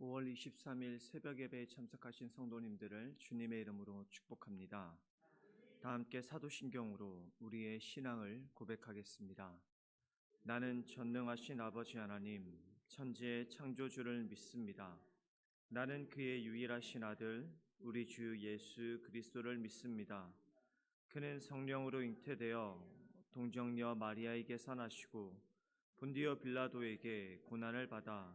3월 23일 새벽 예배에 참석하신 성도님들을 주님의 이름으로 축복합니다. 다 함께 사도신경으로 우리의 신앙을 고백하겠습니다. 나는 전능하신 아버지 하나님, 천지의 창조주를 믿습니다. 나는 그의 유일하신 아들, 우리 주 예수 그리스도를 믿습니다. 그는 성령으로 잉태되어 동정녀 마리아에게서 나시고 본디오 빌라도에게 고난을 받아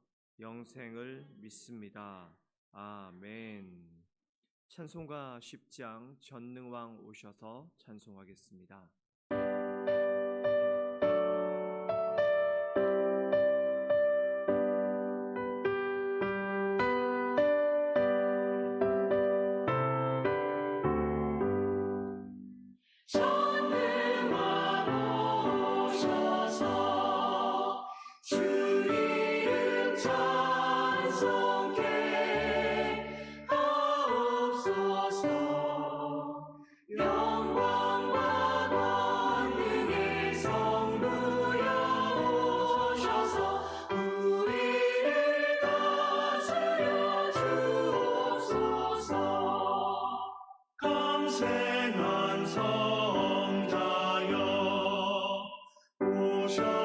영생을 믿습니다. 아멘. 찬송가 10장 전능왕 오셔서 찬송하겠습니다. 오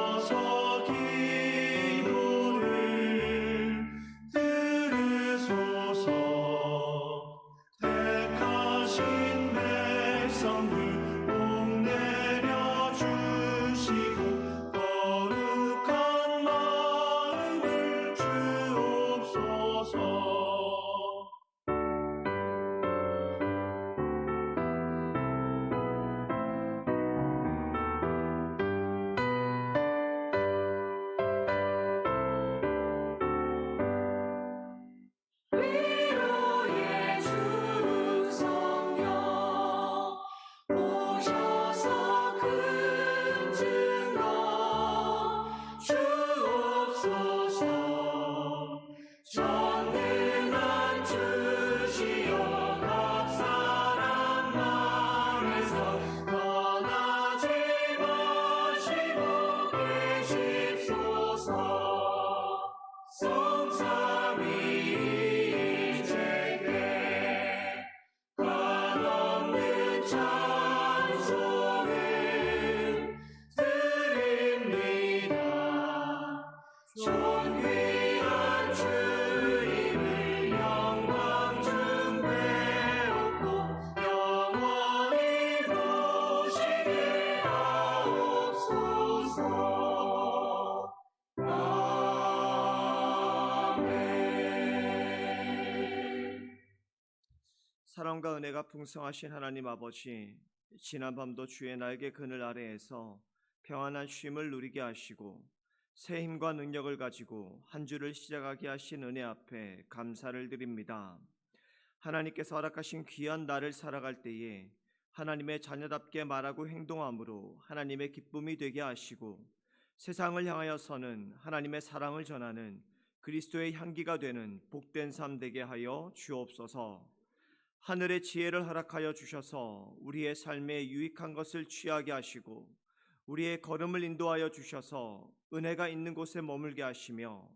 사랑과 은혜가 풍성하신 하나님 아버지, 지난 밤도 주의 날개 그늘 아래에서 평안한 쉼을 누리게 하시고 새 힘과 능력을 가지고 한 주를 시작하게 하신 은혜 앞에 감사를 드립니다. 하나님께서 허락하신 귀한 날을 살아갈 때에 하나님의 자녀답게 말하고 행동함으로 하나님의 기쁨이 되게 하시고 세상을 향하여서는 하나님의 사랑을 전하는 그리스도의 향기가 되는 복된 삶 되게 하여 주옵소서. 하늘의 지혜를 허락하여 주셔서 우리의 삶에 유익한 것을 취하게 하시고 우리의 걸음을 인도하여 주셔서 은혜가 있는 곳에 머물게 하시며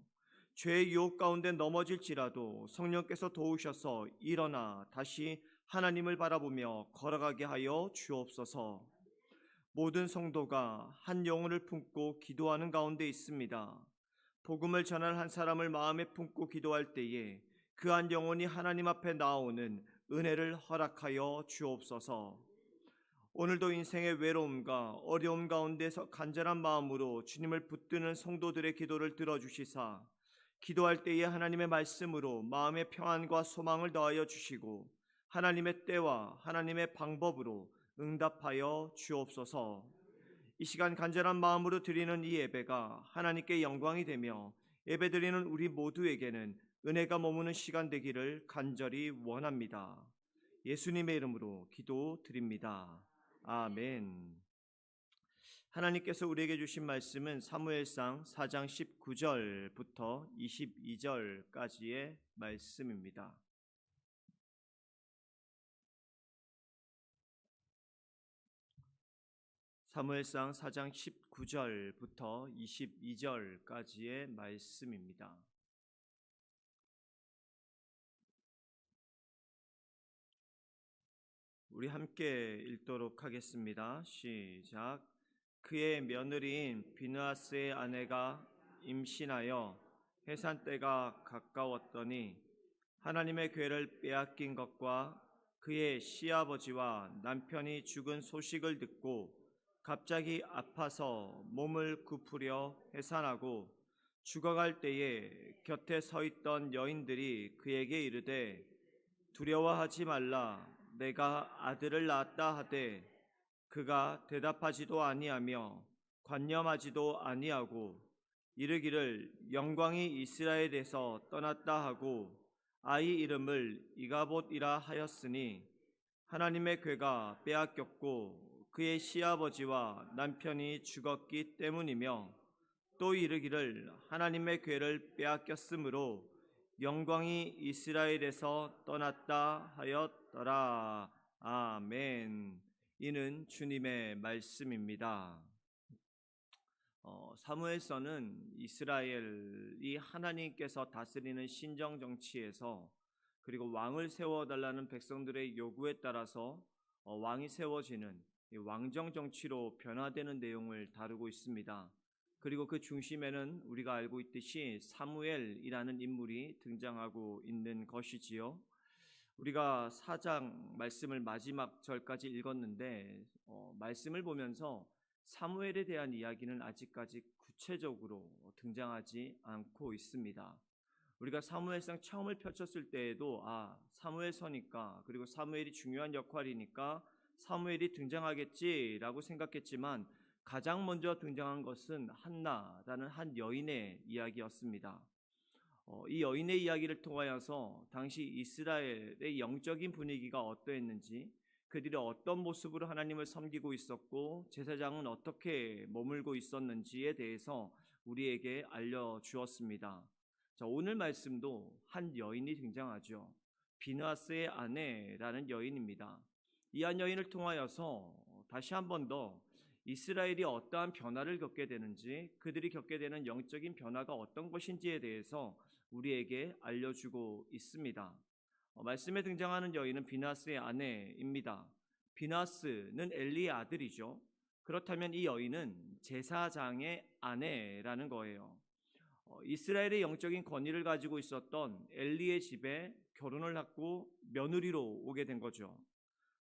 죄의 유혹 가운데 넘어질지라도 성령께서 도우셔서 일어나 다시 하나님을 바라보며 걸어가게 하여 주옵소서. 모든 성도가 한 영혼을 품고 기도하는 가운데 있습니다. 복음을 전할 한 사람을 마음에 품고 기도할 때에 그 한 영혼이 하나님 앞에 나오는 은혜를 허락하여 주옵소서. 오늘도 인생의 외로움과 어려움 가운데서 간절한 마음으로 주님을 붙드는 성도들의 기도를 들어주시사 기도할 때에 하나님의 말씀으로 마음의 평안과 소망을 더하여 주시고 하나님의 때와 하나님의 방법으로 응답하여 주옵소서. 이 시간 간절한 마음으로 드리는 이 예배가 하나님께 영광이 되며 예배드리는 우리 모두에게는 은혜가 머무는 시간 되기를 간절히 원합니다. 예수님의 이름으로 기도 드립니다. 아멘. 하나님께서 우리에게 주신 말씀은 사무엘상 4장 19절부터 22절까지의 말씀입니다. 사무엘상 4장 19절부터 22절까지의 말씀입니다. 우리 함께 읽도록 하겠습니다. 시작. 그의 며느리인 비느하스의 아내가 임신하여 해산 때가 가까웠더니 하나님의 괴를 빼앗긴 것과 그의 시아버지와 남편이 죽은 소식을 듣고 갑자기 아파서 몸을 굽으려 해산하고 죽어갈 때에 곁에 서 있던 여인들이 그에게 이르되 두려워하지 말라 내가 아들을 낳았다 하되 그가 대답하지도 아니하며 관념하지도 아니하고 이르기를 영광이 이스라엘에서 떠났다 하고 아이 이름을 이가봇이라 하였으니 하나님의 괴가 빼앗겼고 그의 시아버지와 남편이 죽었기 때문이며 또 이르기를 하나님의 괴를 빼앗겼으므로 영광이 이스라엘에서 떠났다 하였 더라. 아멘. 이는 주님의 말씀입니다. 어, 사무엘서는 이스라엘이 하나님께서 다스리는 신정 정치에서 그리고 왕을 세워 달라는 백성들의 요구에 따라서 어, 왕이 세워지는 왕정 정치로 변화되는 내용을 다루고 있습니다. 그리고 그 중심에는 우리가 알고 있듯이 사무엘이라는 인물이 등장하고 있는 것이지요. 우리가 사장 말씀을 마지막 절까지 읽었는데 어, 말씀을 보면서 사무엘에 대한 이야기는 아직까지 구체적으로 등장하지 않고 있습니다. 우리가 사무엘상 처음을 펼쳤을 때에도 아 사무엘 서니까 그리고 사무엘이 중요한 역할이니까 사무엘이 등장하겠지라고 생각했지만 가장 먼저 등장한 것은 한나라는 한 여인의 이야기였습니다. 어, 이 여인의 이야기를 통하여서 당시 이스라엘의 영적인 분위기가 어떠했는지 그들이 어떤 모습으로 하나님을 섬기고 있었고 제사장은 어떻게 머물고 있었는지에 대해서 우리에게 알려주었습니다. 자, 오늘 말씀도 한 여인이 등장하죠. 비나스의 아내라는 여인입니다. 이 한 여인을 통하여서 다시 한 번 더 이스라엘이 어떠한 변화를 겪게 되는지 그들이 겪게 되는 영적인 변화가 어떤 것인지에 대해서 우리에게 알려주고 있습니다. 어, 말씀에 등장하는 여인은 비나스의 아내입니다. 비나스는 엘리의 아들이죠. 그렇다면 이 여인은 제사장의 아내라는 거예요. 어, 이스라엘의 영적인 권위를 가지고 있었던 엘리의 집에 결혼을 하고 며느리로 오게 된 거죠.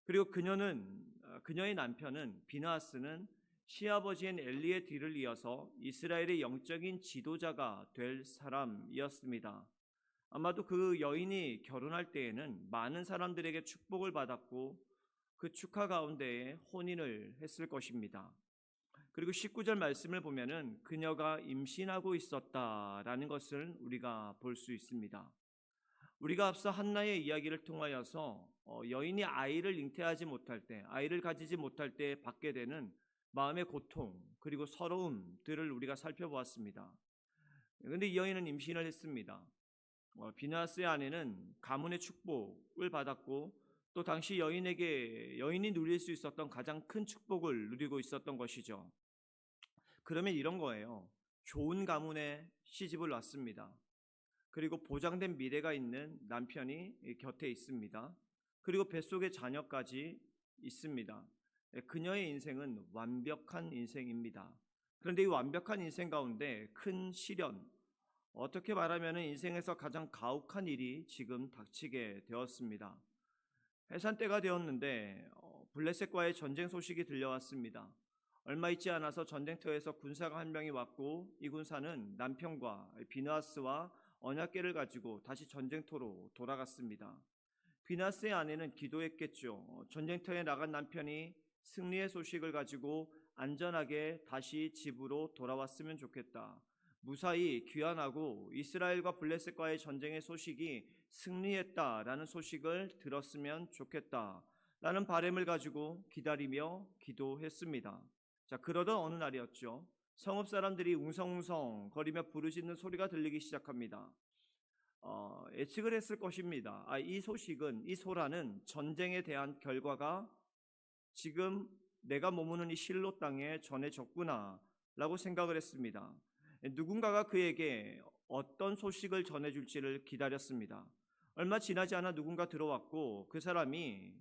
그리고 그녀는 어, 그녀의 남편은 비나스는 시아버지인 엘리의 뒤를 이어서 이스라엘의 영적인 지도자가 될 사람이었습니다. 아마도 그 여인이 결혼할 때에는 많은 사람들에게 축복을 받았고 그 축하 가운데에 혼인을 했을 것입니다. 그리고 19절 말씀을 보면은 그녀가 임신하고 있었다라는 것을 우리가 볼 수 있습니다. 우리가 앞서 한나의 이야기를 통하여서 어, 여인이 아이를 잉태하지 못할 때, 아이를 가지지 못할 때 받게 되는 마음의 고통 그리고 서러움들을 우리가 살펴보았습니다. 그런데 이 여인은 임신을 했습니다. 어, 비나스의 아내는 가문의 축복을 받았고 또 당시 여인에게 여인이 누릴 수 있었던 가장 큰 축복을 누리고 있었던 것이죠. 그러면 이런 거예요. 좋은 가문에 시집을 왔습니다. 그리고 보장된 미래가 있는 남편이 곁에 있습니다. 그리고 뱃속에 자녀까지 있습니다. 그녀의 인생은 완벽한 인생입니다. 그런데 이 완벽한 인생 가운데 큰 시련, 어떻게 말하면 인생에서 가장 가혹한 일이 지금 닥치게 되었습니다. 해산 때가 되었는데 어, 블레셋과의 전쟁 소식이 들려왔습니다. 얼마 있지 않아서 전쟁터에서 군사가 한 명이 왔고 이 군사는 남편과 비나스와 언약계를 가지고 다시 전쟁터로 돌아갔습니다. 비나스의 아내는 기도했겠죠. 전쟁터에 나간 남편이 승리의 소식을 가지고 안전하게 다시 집으로 돌아왔으면 좋겠다. 무사히 귀환하고 이스라엘과 블레셋과의 전쟁의 소식이 승리했다라는 소식을 들었으면 좋겠다 라는 바램을 가지고 기다리며 기도했습니다. 자, 그러던 어느 날이었죠. 성읍 사람들이 웅성웅성 거리며 부르짖는 소리가 들리기 시작합니다. 어, 예측을 했을 것입니다. 아, 이 소식은 이 소라는 전쟁에 대한 결과가 지금 내가 머무는 이 실로 땅에 전해졌구나 라고 생각을 했습니다. 누군가가 그에게 어떤 소식을 전해줄지를 기다렸습니다. 얼마 지나지 않아 누군가 들어왔고 그 사람이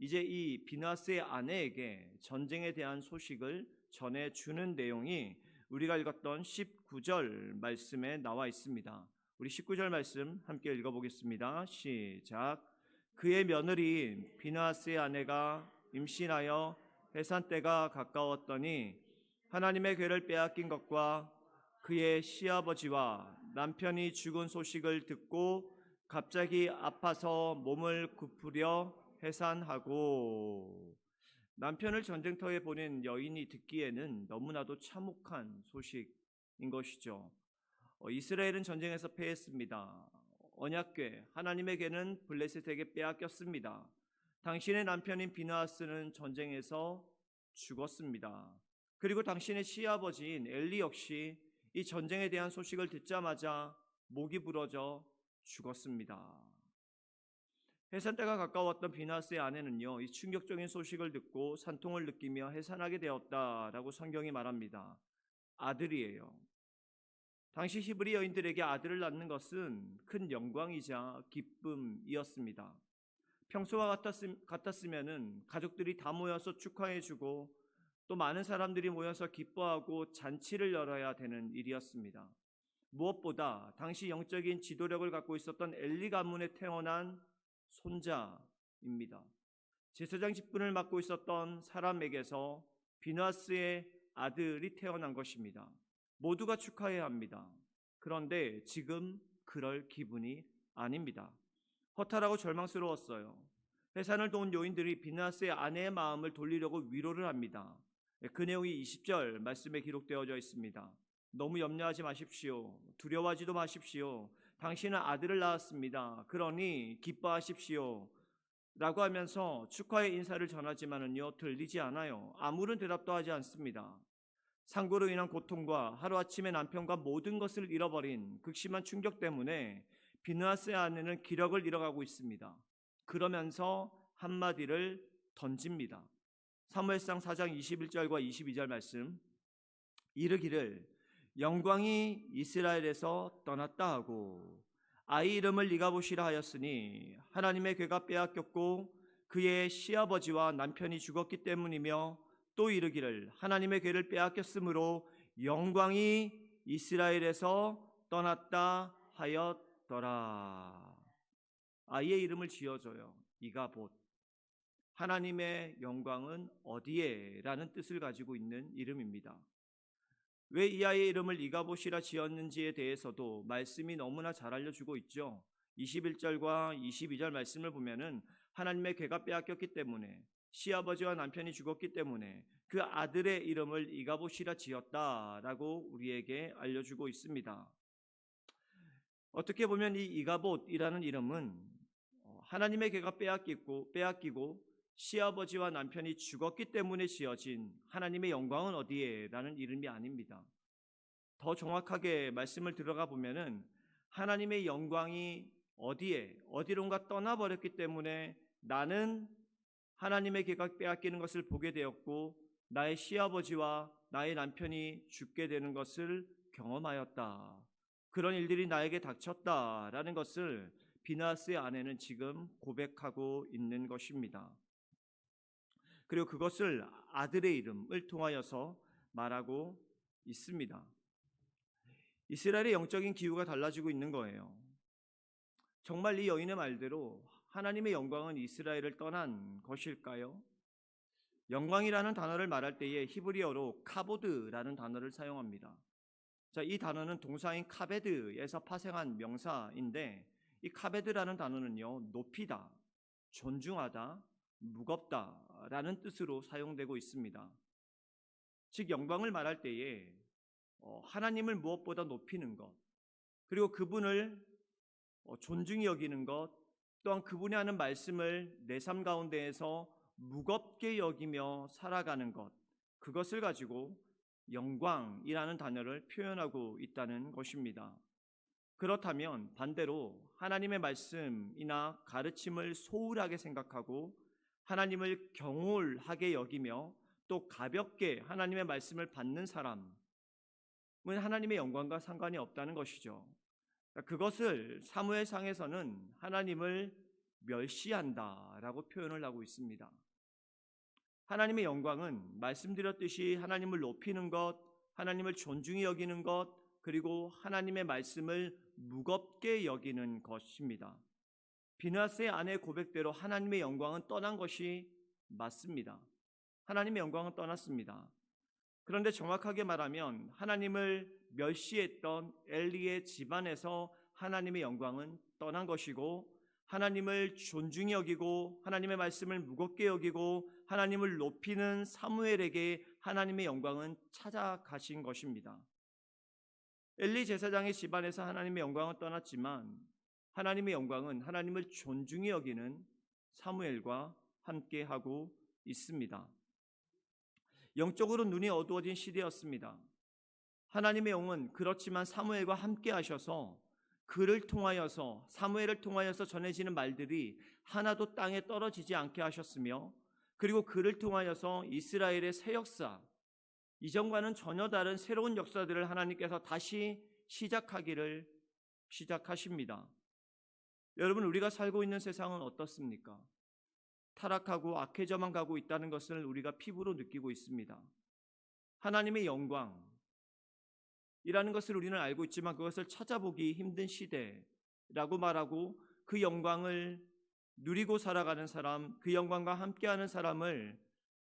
이제 이 비나스의 아내에게 전쟁에 대한 소식을 전해주는 내용이 우리가 읽었던 19절 말씀에 나와 있습니다. 우리 19절 말씀 함께 읽어보겠습니다. 시작. 그의 며느리인 비나스의 아내가 임신하여 해산 때가 가까웠더니 하나님의 괴를 빼앗긴 것과 그의 시아버지와 남편이 죽은 소식을 듣고 갑자기 아파서 몸을 굽으려 해산하고 남편을 전쟁터에 보낸 여인이 듣기에는 너무나도 참혹한 소식인 것이죠. 어, 이스라엘은 전쟁에서 패했습니다. 언약궤 하나님에게는 블레셋에게 빼앗겼습니다. 당신의 남편인 비나하스는 전쟁에서 죽었습니다. 그리고 당신의 시아버지인 엘리 역시 이 전쟁에 대한 소식을 듣자마자 목이 부러져 죽었습니다. 해산 때가 가까웠던 비나스의 아내는요, 이 충격적인 소식을 듣고 산통을 느끼며 해산하게 되었다라고 성경이 말합니다. 아들이에요. 당시 히브리 여인들에게 아들을 낳는 것은 큰 영광이자 기쁨이었습니다. 평소와 같았으면은 가족들이 다 모여서 축하해주고 또 많은 사람들이 모여서 기뻐하고 잔치를 열어야 되는 일이었습니다. 무엇보다 당시 영적인 지도력을 갖고 있었던 엘리 가문에 태어난 손자입니다. 제사장 직분을 맡고 있었던 사람에게서 비나스의 아들이 태어난 것입니다. 모두가 축하해야 합니다. 그런데 지금 그럴 기분이 아닙니다. 허탈하고 절망스러웠어요. 해산을 도운 요인들이 비나스의 아내의 마음을 돌리려고 위로를 합니다. 그 내용이 20절 말씀에 기록되어져 있습니다. 너무 염려하지 마십시오. 두려워하지도 마십시오. 당신은 아들을 낳았습니다. 그러니 기뻐하십시오. 라고 하면서 축하의 인사를 전하지만은요, 들리지 않아요. 아무런 대답도 하지 않습니다. 상고로 인한 고통과 하루아침에 남편과 모든 것을 잃어버린 극심한 충격 때문에 비누아스의 아내는 기력을 잃어가고 있습니다. 그러면서 한마디를 던집니다. 사무엘상 4장 21절과 22절 말씀 이르기를 영광이 이스라엘에서 떠났다 하고 아이 이름을 네가 보시라 하였으니 하나님의 괴가 빼앗겼고 그의 시아버지와 남편이 죽었기 때문이며 또 이르기를 하나님의 괴를 빼앗겼으므로 영광이 이스라엘에서 떠났다 하였 더라. 아이의 이름을 지어줘요. 이가봇. 하나님의 영광은 어디에 라는 뜻을 가지고 있는 이름입니다. 왜 이 아이의 이름을 이가봇이라 지었는지에 대해서도 말씀이 너무나 잘 알려주고 있죠. 21절과 22절 말씀을 보면은 하나님의 괴가 빼앗겼기 때문에 시아버지와 남편이 죽었기 때문에 그 아들의 이름을 이가봇이라 지었다라고 우리에게 알려주고 있습니다. 어떻게 보면 이 이가봇이라는 이름은 하나님의 괴가 빼앗기고 빼앗기고 시아버지와 남편이 죽었기 때문에 지어진 하나님의 영광은 어디에라는 이름이 아닙니다. 더 정확하게 말씀을 들어가 보면은 하나님의 영광이 어디에 어디론가 떠나버렸기 때문에 나는 하나님의 계각 빼앗기는 것을 보게 되었고 나의 시아버지와 나의 남편이 죽게 되는 것을 경험하였다. 그런 일들이 나에게 닥쳤다라는 것을 비나스의 아내는 지금 고백하고 있는 것입니다. 그리고 그것을 아들의 이름을 통하여서 말하고 있습니다. 이스라엘의 영적인 기후가 달라지고 있는 거예요. 정말 이 여인의 말대로 하나님의 영광은 이스라엘을 떠난 것일까요? 영광이라는 단어를 말할 때에 히브리어로 카보드라는 단어를 사용합니다. 자, 이 단어는 동사인 카베드에서 파생한 명사인데 이 카베드라는 단어는요, 높이다, 존중하다, 무겁다라는 뜻으로 사용되고 있습니다. 즉 영광을 말할 때에 어, 하나님을 무엇보다 높이는 것, 그리고 그분을 어, 존중히 여기는 것, 또한 그분이 하는 말씀을 내 삶 가운데에서 무겁게 여기며 살아가는 것, 그것을 가지고 영광이라는 단어를 표현하고 있다는 것입니다. 그렇다면 반대로 하나님의 말씀이나 가르침을 소홀하게 생각하고 하나님을 경홀하게 여기며 또 가볍게 하나님의 말씀을 받는 사람은 하나님의 영광과 상관이 없다는 것이죠. 그것을 사무엘상에서는 하나님을 멸시한다라고 표현을 하고 있습니다. 하나님의 영광은 말씀드렸듯이 하나님을 높이는 것, 하나님을 존중히 여기는 것, 그리고 하나님의 말씀을 무겁게 여기는 것입니다. 비나스의 아내의 고백대로 하나님의 영광은 떠난 것이 맞습니다. 하나님의 영광은 떠났습니다. 그런데 정확하게 말하면 하나님을 멸시했던 엘리의 집안에서 하나님의 영광은 떠난 것이고 하나님을 존중히 여기고 하나님의 말씀을 무겁게 여기고 하나님을 높이는 사무엘에게 하나님의 영광은 찾아가신 것입니다. 엘리 제사장의 집안에서 하나님의 영광은 떠났지만 하나님의 영광은 하나님을 존중히 여기는 사무엘과 함께 하고 있습니다. 영적으로 눈이 어두워진 시대였습니다. 하나님의 영은 그렇지만 사무엘과 함께 하셔서 그를 통하여서 사무엘을 통하여서 전해지는 말들이 하나도 땅에 떨어지지 않게 하셨으며 그리고 그를 통하여서 이스라엘의 새 역사 이전과는 전혀 다른 새로운 역사들을 하나님께서 다시 시작하기를 시작하십니다. 여러분 우리가 살고 있는 세상은 어떻습니까? 타락하고 악해져만 가고 있다는 것을 우리가 피부로 느끼고 있습니다. 하나님의 영광 이라는 것을 우리는 알고 있지만 그것을 찾아보기 힘든 시대라고 말하고 그 영광을 누리고 살아가는 사람, 그 영광과 함께하는 사람을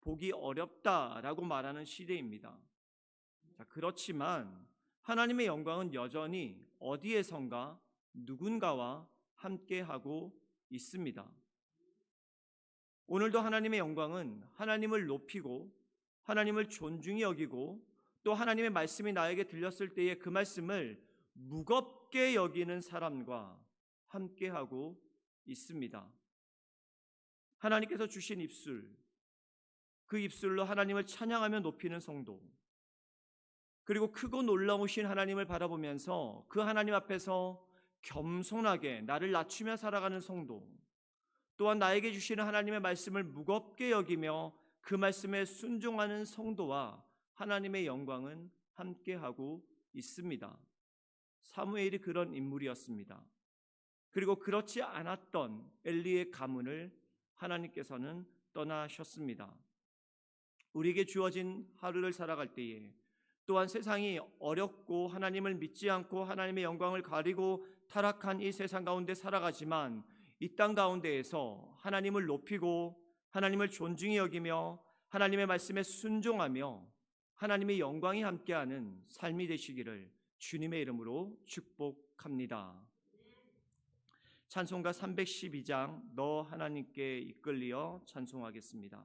보기 어렵다라고 말하는 시대입니다. 자, 그렇지만 하나님의 영광은 여전히 어디에선가 누군가와 함께하고 있습니다. 오늘도 하나님의 영광은 하나님을 높이고 하나님을 존중히 여기고 또 하나님의 말씀이 나에게 들렸을 때에 그 말씀을 무겁게 여기는 사람과 함께하고 있습니다. 하나님께서 주신 입술, 그 입술로 하나님을 찬양하며 높이는 성도, 그리고 크고 놀라우신 하나님을 바라보면서 그 하나님 앞에서 겸손하게 나를 낮추며 살아가는 성도, 또한 나에게 주시는 하나님의 말씀을 무겁게 여기며 그 말씀에 순종하는 성도와 하나님의 영광은 함께하고 있습니다. 사무엘이 그런 인물이었습니다. 그리고 그렇지 않았던 엘리의 가문을 하나님께서는 떠나셨습니다. 우리에게 주어진 하루를 살아갈 때에 또한 세상이 어렵고 하나님을 믿지 않고 하나님의 영광을 가리고 타락한 이 세상 가운데 살아가지만 이 땅 가운데에서 하나님을 높이고 하나님을 존중히 여기며 하나님의 말씀에 순종하며 하나님의 영광이 함께하는 삶이 되시기를 주님의 이름으로 축복합니다. 찬송가 312장 너 하나님께 이끌리어 찬송하겠습니다.